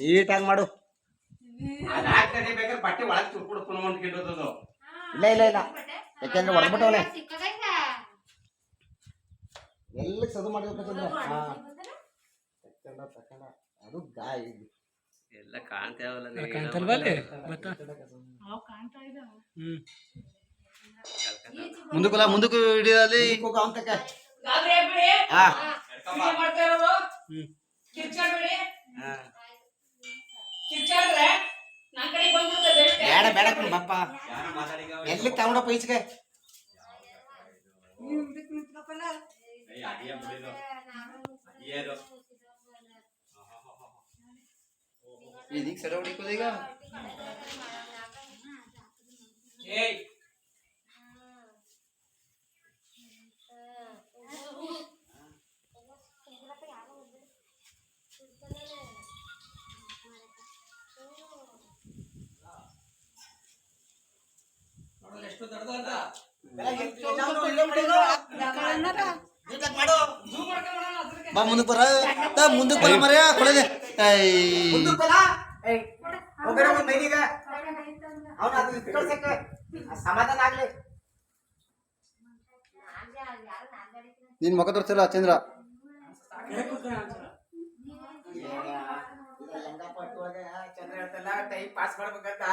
ನೀಟಾಗಿ ಮಾಡು. ಬಟ್ಟೆ ಒಳಗ್ ಇಲ್ಲ ಇಲ್ಲ ಇಲ್ಲ. ಯಾಕೆಂದ್ರೆ ಹೊಡ್ಬಿಟ್ಟವನೆ ಎಲ್ಲ ಸದು ತಕೊಂಡ ತಕೊಂಡ ಅದು ಗಾಯ ಎಲ್ಲ ಕಾಣ್ತೇವಲ್ಲ ಮುಂದಕ್ಕಲ್ಲ ಮುಂದಕ್ಕೆ ಹಿಡಿಯಲ್ಲಿ. ಹಾ. ಬೆಲ್ಟ್. ಬೇಡ ಬೇಡ ಕಣ್ ಬಪ್ಪ ಯಾರು ಮಾತಾಡಿಗ ಎಲ್ಲಿ ತಗೊಂಡಪ್ಪ ಈಚೆಗೆ ಏಯ್, ಅಡಿಯ ಬಿಡಿದು. ಅಡಿಯದು. ಇದೀಗ ಸರ ಹೊಡಿಕೋದು ಈಗ ಏಯ್ ಬಾ ಮುಂದಕ್ಕೆ ಬರ. ತಾ ಮುಂದಕ್ಕೆ ಬರ ಮರ್ಯ ಕೊಡದೆ. ಸಮಾಧಾನ ಆಗ್ಲಿ. ನಿನ್ ಮುಖ ತೋರಿಸಲ್ಲ ಚಂದ್ರ? ಚಂದ್ರ ಹೇಳ್ತಲ್ಲ ಟೈಮ್ ಪಾಸ್ ಮಾಡ್ಬೇಕಂತ.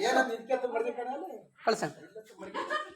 ಏನೋ ನಿನ್ಕೆ ಅಂತ ಬರ್ದೆ ಕಣಲ್ಲಿ? ಕಳ್ಸ